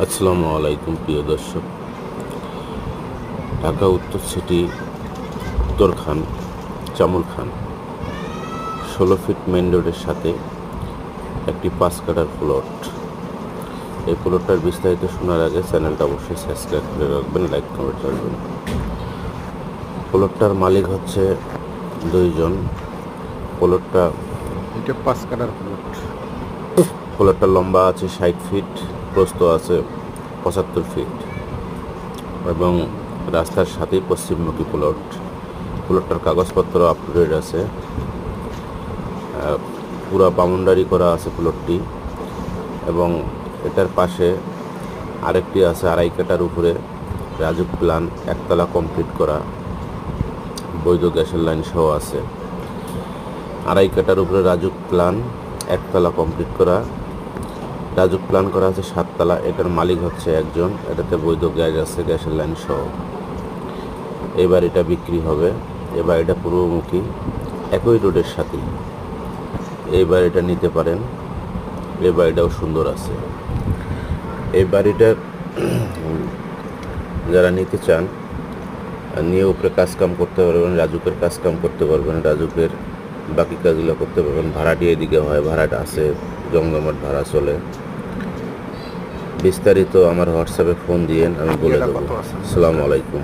আসসালামু আলাইকুম প্রিয় দর্শক। ঢাকা উত্তর সিটি উত্তর খান চামুল খান ষোলো ফিট মেন রোডের সাথে একটি পাঁচ কাটার প্লট। এই প্লটটার বিস্তারিত শোনার আগে চ্যানেলটা অবশ্যই সাবস্ক্রাইব করে রাখবেন লাইক কমেন্ট করবেন। প্লটটার মালিক হচ্ছে দুইজন। প্লটটা এটা পাঁচ কাটার প্লট। প্লটটার লম্বা আছে ষাট ফিট। প্রস্থ আছে পঁচাত্তর ফিট এবং রাস্তার সাথেই পশ্চিমমুখী প্লট। প্লটটার কাগজপত্র আপ টু ডেট আছে পুরা বাউন্ডারি করা আছে প্লটটি এবং এটার পাশে আরেকটি আছে আড়াই কাটার উপরে রাজুক প্লান একতলা কমপ্লিট করা। বৈধ গ্যাসের লাইন সহ আছে। আড়াই কাটার উপরে রাজুক প্লান একতলা কমপ্লিট করা। রাজুক প্ল্যান করা আছে সাততলা, এটার মালিক হচ্ছে একজন, এটাতে বৈধ গ্যাস আছে, গ্যাসের লাইন সহ। এই বাড়িটা বিক্রি হবে এই বাড়িটা পূর্বমুখী, একই রোডের সাথে। এই বাড়িটা নিতে পারেন এই বাড়িটাও সুন্দর আছে। এই বাড়িটা যারা নিতে চান, নিয়ে উপরে কাজকাম করতে পারবেন, রাজুকের কাজকাম করতে পারবেন, রাজুকের বাকি কাজগুলো করতে পারবেন, ভাড়াটি এদিকে হয়, ভাড়াটা আছে জমজমাট ভাড়া চলে। বিস্তারিত আমার হোয়াটসঅ্যাপে ফোন দিয়ে আমি বলে দেবো। আসসালামু আলাইকুম।